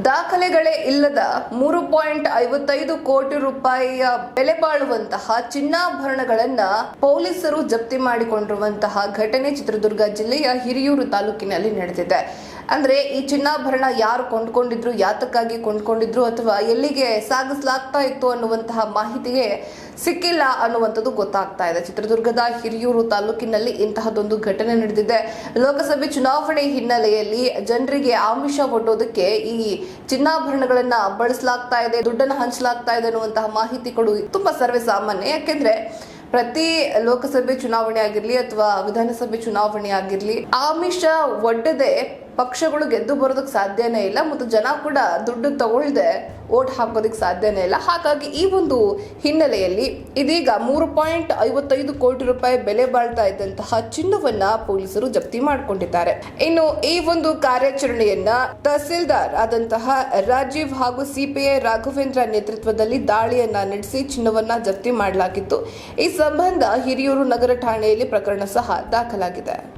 ದಾಖಲೆಗಳೇ ಇಲ್ಲದ ಮೂರು ಪಾಯಿಂಟ್ ಐವತ್ತೈದು ಕೋಟಿ ರೂಪಾಯಿಯ ಬೆಲೆ ಬಾಳುವಂತಹ ಚಿನ್ನಾಭರಣಗಳನ್ನ ಪೊಲೀಸರು ಜಪ್ತಿ ಮಾಡಿಕೊಂಡಿರುವಂತಹ ಘಟನೆ ಚಿತ್ರದುರ್ಗ ಜಿಲ್ಲೆಯ ಹಿರಿಯೂರು ತಾಲೂಕಿನಲ್ಲಿ ನಡೆದಿದೆ. ಅಂದ್ರೆ ಈ ಚಿನ್ನಾಭರಣ ಯಾರು ಕೊಂಡ್ಕೊಂಡಿದ್ರು, ಯಾತಕ್ಕಾಗಿ ಕೊಂಡ್ಕೊಂಡಿದ್ರು ಅಥವಾ ಎಲ್ಲಿಗೆ ಸಾಗಿಸ್ಲಾಗ್ತಾ ಇತ್ತು ಅನ್ನುವಂತಹ ಮಾಹಿತಿಗೆ ಸಿಕ್ಕಿಲ್ಲ ಅನ್ನುವಂಥದ್ದು ಗೊತ್ತಾಗ್ತಾ ಇದೆ. ಚಿತ್ರದುರ್ಗದ ಹಿರಿಯೂರು ತಾಲೂಕಿನಲ್ಲಿ ಇಂತಹದೊಂದು ಘಟನೆ ನಡೆದಿದೆ. ಲೋಕಸಭೆ ಚುನಾವಣೆ ಹಿನ್ನೆಲೆಯಲ್ಲಿ ಜನರಿಗೆ ಆಮಿಷ ಒಡ್ಡೋದಕ್ಕೆ ಈ ಚಿನ್ನಾಭರಣಗಳನ್ನ ಬಳಸಲಾಗ್ತಾ ಇದೆ, ದುಡ್ಡನ್ನು ಹಂಚಲಾಗ್ತಾ ಇದೆ ಅನ್ನುವಂತಹ ಮಾಹಿತಿಗಳು ತುಂಬಾ ಸರ್ವೇ ಸಾಮಾನ್ಯ. ಯಾಕೆಂದ್ರೆ ಪ್ರತಿ ಲೋಕಸಭೆ ಚುನಾವಣೆ ಆಗಿರ್ಲಿ ಅಥವಾ ವಿಧಾನಸಭೆ ಚುನಾವಣೆ ಆಗಿರ್ಲಿ, ಆಮಿಷ ಒಡ್ಡದೆ ಪಕ್ಷಗಳು ಗೆದ್ದು ಬರೋದಕ್ಕೆ ಸಾಧ್ಯನೇ ಇಲ್ಲ ಮತ್ತು ಜನ ಕೂಡ ದುಡ್ಡು ತಗೊಳ್ಳದೆ ಓಟ್ ಹಾಕೋದಕ್ಕೆ ಸಾಧ್ಯನೇ ಇಲ್ಲ. ಹಾಗಾಗಿ ಈ ಒಂದು ಹಿನ್ನೆಲೆಯಲ್ಲಿ ಇದೀಗ ಮೂರು ಪಾಯಿಂಟ್ ಐವತ್ತೈದು ಕೋಟಿ ರೂಪಾಯಿ ಬೆಲೆ ಬಾಳ್ತಾ ಇದ್ದಂತಹ ಚಿನ್ನವನ್ನ ಪೊಲೀಸರು ಜಪ್ತಿ ಮಾಡಿಕೊಂಡಿದ್ದಾರೆ. ಇನ್ನು ಈ ಒಂದು ಕಾರ್ಯಾಚರಣೆಯನ್ನ ತಹಸೀಲ್ದಾರ್ ಆದಂತಹ ರಾಜೀವ್ ಹಾಗೂ ಸಿಪಿಐ ರಾಘವೇಂದ್ರ ನೇತೃತ್ವದಲ್ಲಿ ದಾಳಿಯನ್ನ ನಡೆಸಿ ಚಿನ್ನವನ್ನ ಜಪ್ತಿ ಮಾಡಲಾಗಿತ್ತು. ಈ ಸಂಬಂಧ ಹಿರಿಯೂರು ನಗರ ಠಾಣೆಯಲ್ಲಿ ಪ್ರಕರಣ ಸಹ ದಾಖಲಾಗಿದೆ.